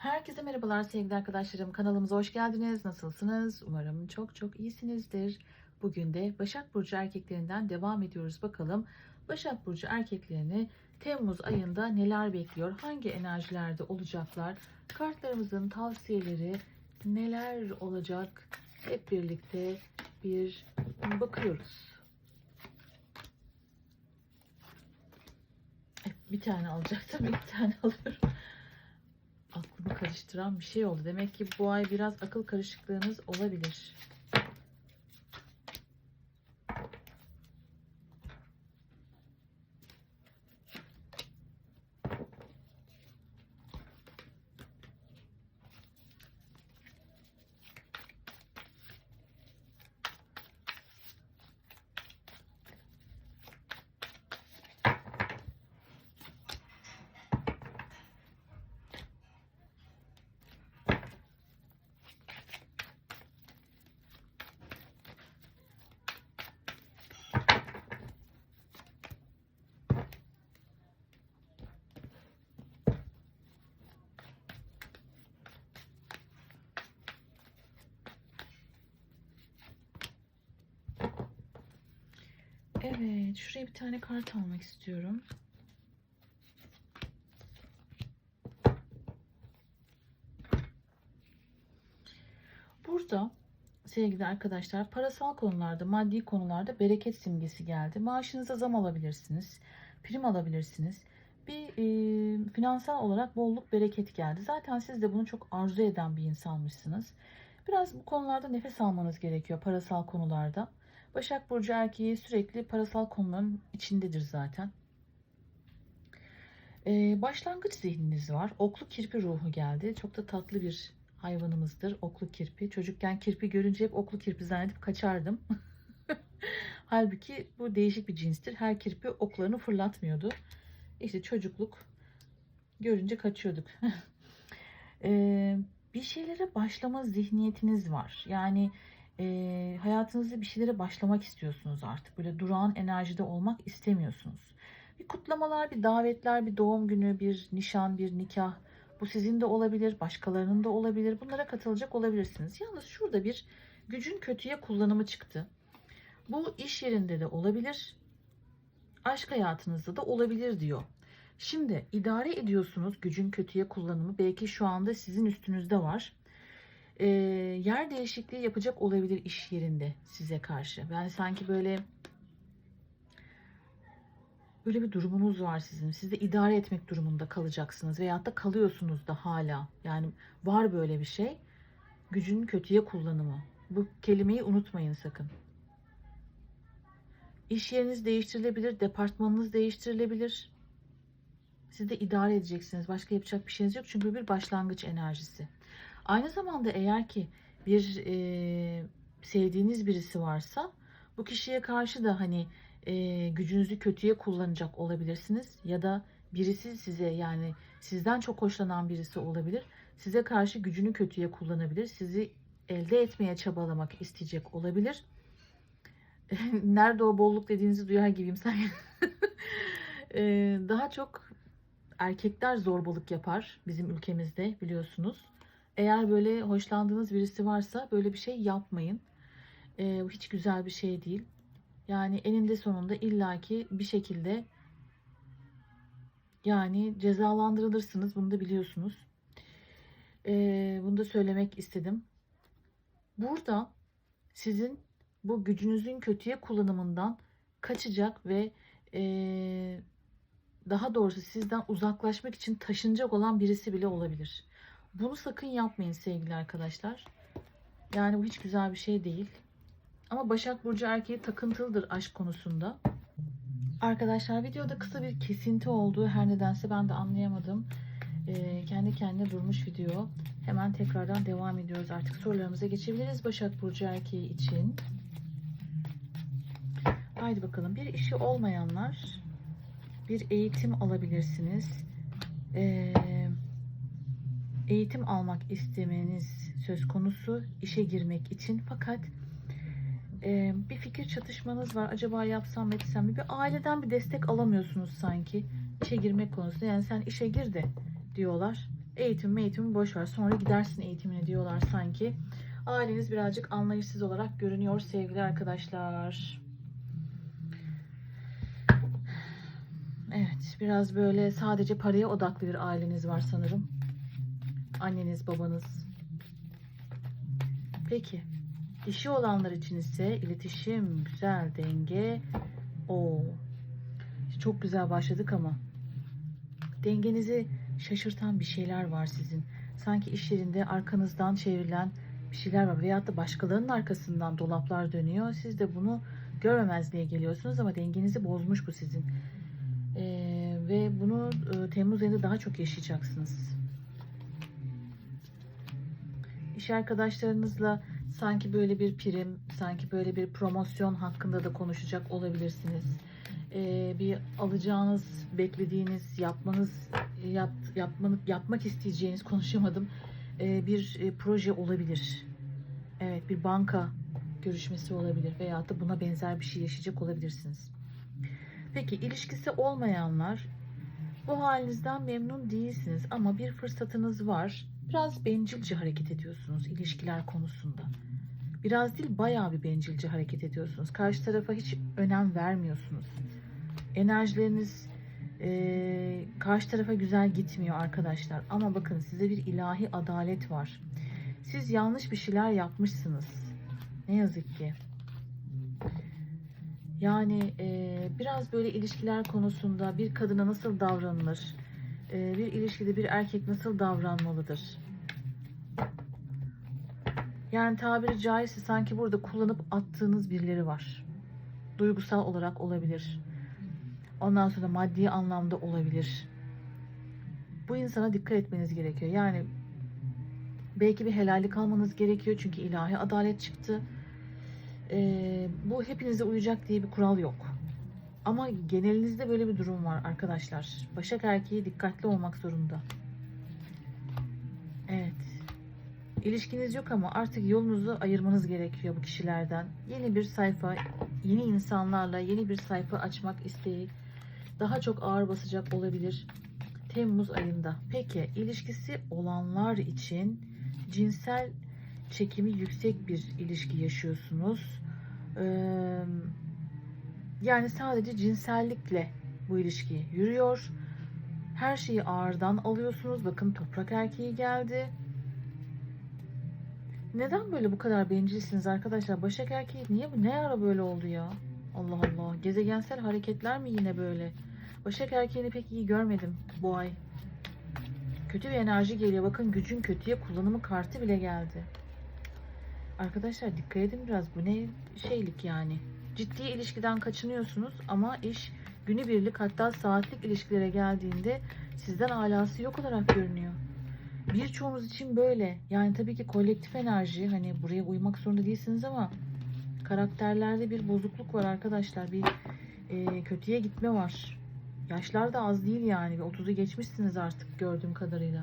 Herkese merhabalar sevgili arkadaşlarım. Kanalımıza hoş geldiniz. Nasılsınız? Umarım çok çok iyisinizdir. Bugün de Başak Burcu erkeklerinden devam ediyoruz. Bakalım Başak Burcu erkeklerini Temmuz ayında neler bekliyor? Hangi enerjilerde olacaklar? Kartlarımızın tavsiyeleri neler olacak? Hep birlikte bir bakıyoruz. Bir tane alacaktım, bir tane alıyorum aklımı karıştıran bir şey oldu. Demek ki bu ay biraz akıl karışıklığınız olabilir. Evet, şuraya bir tane kart almak istiyorum. Burada sevgili arkadaşlar parasal konularda, maddi konularda bereket simgesi geldi. Maaşınıza zam alabilirsiniz, prim alabilirsiniz. Bir e, finansal olarak bolluk bereket geldi. Zaten siz de bunu çok arzu eden bir insanmışsınız. Biraz bu konularda nefes almanız gerekiyor parasal konularda. Başak Burcu erkeği sürekli parasal konuların içindedir zaten. Ee, başlangıç zihniniz var. Oklu kirpi ruhu geldi. Çok da tatlı bir hayvanımızdır oklu kirpi. Çocukken kirpi görünce hep oklu kirpi zannedip kaçardım. Halbuki bu değişik bir cinstir. Her kirpi oklarını fırlatmıyordu. İşte çocukluk görünce kaçıyorduk. ee, bir şeylere başlama zihniyetiniz var. Yani e, hayatınızda bir şeylere başlamak istiyorsunuz artık. Böyle durağan enerjide olmak istemiyorsunuz. Bir kutlamalar, bir davetler, bir doğum günü, bir nişan, bir nikah. Bu sizin de olabilir, başkalarının da olabilir. Bunlara katılacak olabilirsiniz. Yalnız şurada bir gücün kötüye kullanımı çıktı. Bu iş yerinde de olabilir, aşk hayatınızda da olabilir diyor. Şimdi idare ediyorsunuz gücün kötüye kullanımı. Belki şu anda sizin üstünüzde var e, yer değişikliği yapacak olabilir iş yerinde size karşı. Yani sanki böyle böyle bir durumunuz var sizin. Siz de idare etmek durumunda kalacaksınız veyahut da kalıyorsunuz da hala. Yani var böyle bir şey. Gücün kötüye kullanımı. Bu kelimeyi unutmayın sakın. İş yeriniz değiştirilebilir, departmanınız değiştirilebilir. Siz de idare edeceksiniz. Başka yapacak bir şeyiniz yok. Çünkü bir başlangıç enerjisi. Aynı zamanda eğer ki bir e, sevdiğiniz birisi varsa bu kişiye karşı da hani e, gücünüzü kötüye kullanacak olabilirsiniz ya da birisi size yani sizden çok hoşlanan birisi olabilir. Size karşı gücünü kötüye kullanabilir. Sizi elde etmeye çabalamak isteyecek olabilir. Nerede o bolluk dediğinizi duyar gibiyim sen. e, daha çok erkekler zorbalık yapar bizim ülkemizde biliyorsunuz. Eğer böyle hoşlandığınız birisi varsa böyle bir şey yapmayın. Ee, hiç güzel bir şey değil. Yani eninde sonunda illaki bir şekilde yani cezalandırılırsınız. Bunu da biliyorsunuz. Ee, bunu da söylemek istedim. Burada sizin bu gücünüzün kötüye kullanımından kaçacak ve e, daha doğrusu sizden uzaklaşmak için taşınacak olan birisi bile olabilir. Bunu sakın yapmayın sevgili arkadaşlar. Yani bu hiç güzel bir şey değil. Ama Başak Burcu erkeği takıntılıdır aşk konusunda. Arkadaşlar videoda kısa bir kesinti oldu. Her nedense ben de anlayamadım. Ee, kendi kendine durmuş video. Hemen tekrardan devam ediyoruz. Artık sorularımıza geçebiliriz Başak Burcu erkeği için. Haydi bakalım. Bir işi olmayanlar bir eğitim alabilirsiniz. Eee eğitim almak istemeniz söz konusu işe girmek için fakat e, bir fikir çatışmanız var. Acaba yapsam etsem mi? Bir aileden bir destek alamıyorsunuz sanki işe girmek konusunda. Yani sen işe gir de diyorlar. Eğitim eğitimi boş ver. Sonra gidersin eğitimine diyorlar sanki. Aileniz birazcık anlayışsız olarak görünüyor sevgili arkadaşlar. Evet, biraz böyle sadece paraya odaklı bir aileniz var sanırım. Anneniz, babanız. Peki. İşi olanlar için ise iletişim, güzel, denge. O. Çok güzel başladık ama. Dengenizi şaşırtan bir şeyler var sizin. Sanki iş yerinde arkanızdan çevrilen bir şeyler var. Veyahut da başkalarının arkasından dolaplar dönüyor. Siz de bunu görmemezliğe geliyorsunuz ama dengenizi bozmuş bu sizin. Ee, ve bunu e, Temmuz ayında daha çok yaşayacaksınız. İş arkadaşlarınızla sanki böyle bir prim, sanki böyle bir promosyon hakkında da konuşacak olabilirsiniz. Ee, bir alacağınız, beklediğiniz, yapmanız, yap, yapmanı, yapmak isteyeceğiniz, konuşamadım, ee, bir e, proje olabilir. Evet, bir banka görüşmesi olabilir veyahut da buna benzer bir şey yaşayacak olabilirsiniz. Peki ilişkisi olmayanlar bu halinizden memnun değilsiniz ama bir fırsatınız var. Biraz bencilce hareket ediyorsunuz ilişkiler konusunda. Biraz değil bayağı bir bencilce hareket ediyorsunuz. Karşı tarafa hiç önem vermiyorsunuz. Enerjileriniz eee, karşı tarafa güzel gitmiyor arkadaşlar. Ama bakın size bir ilahi adalet var. Siz yanlış bir şeyler yapmışsınız. Ne yazık ki. Yani e, biraz böyle ilişkiler konusunda bir kadına nasıl davranılır, e, bir ilişkide bir erkek nasıl davranmalıdır? Yani tabiri caizse sanki burada kullanıp attığınız birileri var. Duygusal olarak olabilir. Ondan sonra maddi anlamda olabilir. Bu insana dikkat etmeniz gerekiyor. Yani belki bir helallik almanız gerekiyor çünkü ilahi adalet çıktı. Ee, bu hepinize uyacak diye bir kural yok. Ama genelinizde böyle bir durum var arkadaşlar. Başak erkeği dikkatli olmak zorunda. Evet. İlişkiniz yok ama artık yolunuzu ayırmanız gerekiyor bu kişilerden. Yeni bir sayfa, yeni insanlarla yeni bir sayfa açmak isteği daha çok ağır basacak olabilir Temmuz ayında. Peki ilişkisi olanlar için cinsel çekimi yüksek bir ilişki yaşıyorsunuz. Ee, yani sadece cinsellikle bu ilişki yürüyor. Her şeyi ağırdan alıyorsunuz. Bakın toprak erkeği geldi. Neden böyle bu kadar bencilsiniz arkadaşlar? Başak erkeği niye bu ne ara böyle oldu ya? Allah Allah. Gezegensel hareketler mi yine böyle? Başak erkeğini pek iyi görmedim bu ay. Kötü bir enerji geliyor. Bakın gücün kötüye kullanımı kartı bile geldi. Arkadaşlar dikkat edin biraz. Bu ne şeylik yani. Ciddi ilişkiden kaçınıyorsunuz ama iş günübirlik hatta saatlik ilişkilere geldiğinde sizden alası yok olarak görünüyor. Birçoğunuz için böyle. Yani tabii ki kolektif enerji hani buraya uymak zorunda değilsiniz ama karakterlerde bir bozukluk var arkadaşlar. Bir e, kötüye gitme var. Yaşlar da az değil yani. Bir 30'u geçmişsiniz artık gördüğüm kadarıyla.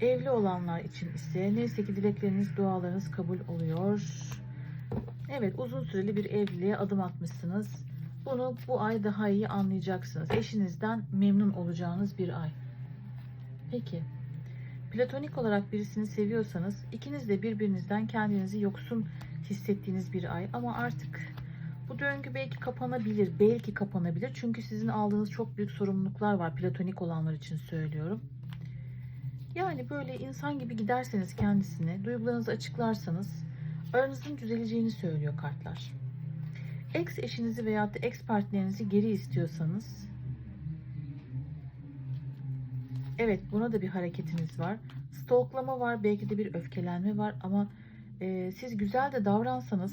Evli olanlar için ise neyse ki dilekleriniz, dualarınız kabul oluyor. Evet uzun süreli bir evliliğe adım atmışsınız. Bunu bu ay daha iyi anlayacaksınız. Eşinizden memnun olacağınız bir ay. Peki. Platonik olarak birisini seviyorsanız ikiniz de birbirinizden kendinizi yoksun hissettiğiniz bir ay ama artık bu döngü belki kapanabilir, belki kapanabilir. Çünkü sizin aldığınız çok büyük sorumluluklar var platonik olanlar için söylüyorum. Yani böyle insan gibi giderseniz kendisine, duygularınızı açıklarsanız aranızın düzeleceğini söylüyor kartlar. Ex eşinizi veyahut da ex partnerinizi geri istiyorsanız Evet buna da bir hareketiniz var. Stalklama var, belki de bir öfkelenme var ama e, siz güzel de davransanız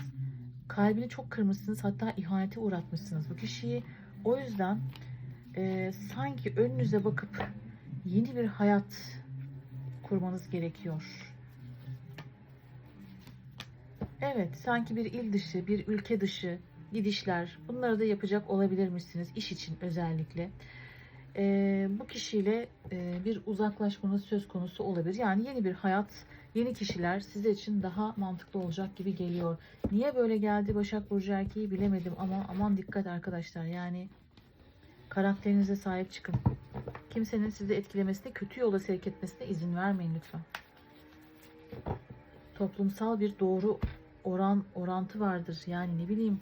kalbini çok kırmışsınız hatta ihanete uğratmışsınız bu kişiyi. O yüzden e, sanki önünüze bakıp yeni bir hayat kurmanız gerekiyor. Evet, sanki bir il dışı, bir ülke dışı gidişler, bunları da yapacak olabilir misiniz iş için özellikle. Ee, bu kişiyle e, bir uzaklaşmanız söz konusu olabilir. Yani yeni bir hayat, yeni kişiler size için daha mantıklı olacak gibi geliyor. Niye böyle geldi Başak Burcu erkeği bilemedim ama aman dikkat arkadaşlar. Yani Karakterinize sahip çıkın. Kimsenin sizi etkilemesine, kötü yola sevk etmesine izin vermeyin lütfen. Toplumsal bir doğru oran orantı vardır. Yani ne bileyim.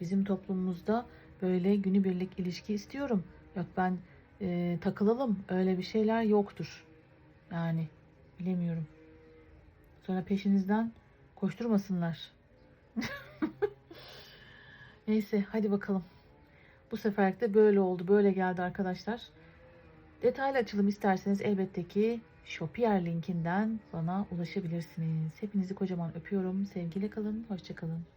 Bizim toplumumuzda böyle günübirlik ilişki istiyorum. Yok ben e, takılalım. Öyle bir şeyler yoktur. Yani bilemiyorum. Sonra peşinizden koşturmasınlar. Neyse hadi bakalım. Bu seferlik de böyle oldu. Böyle geldi arkadaşlar. Detaylı açılım isterseniz elbette ki Shopier linkinden bana ulaşabilirsiniz. Hepinizi kocaman öpüyorum. Sevgiyle kalın. Hoşçakalın.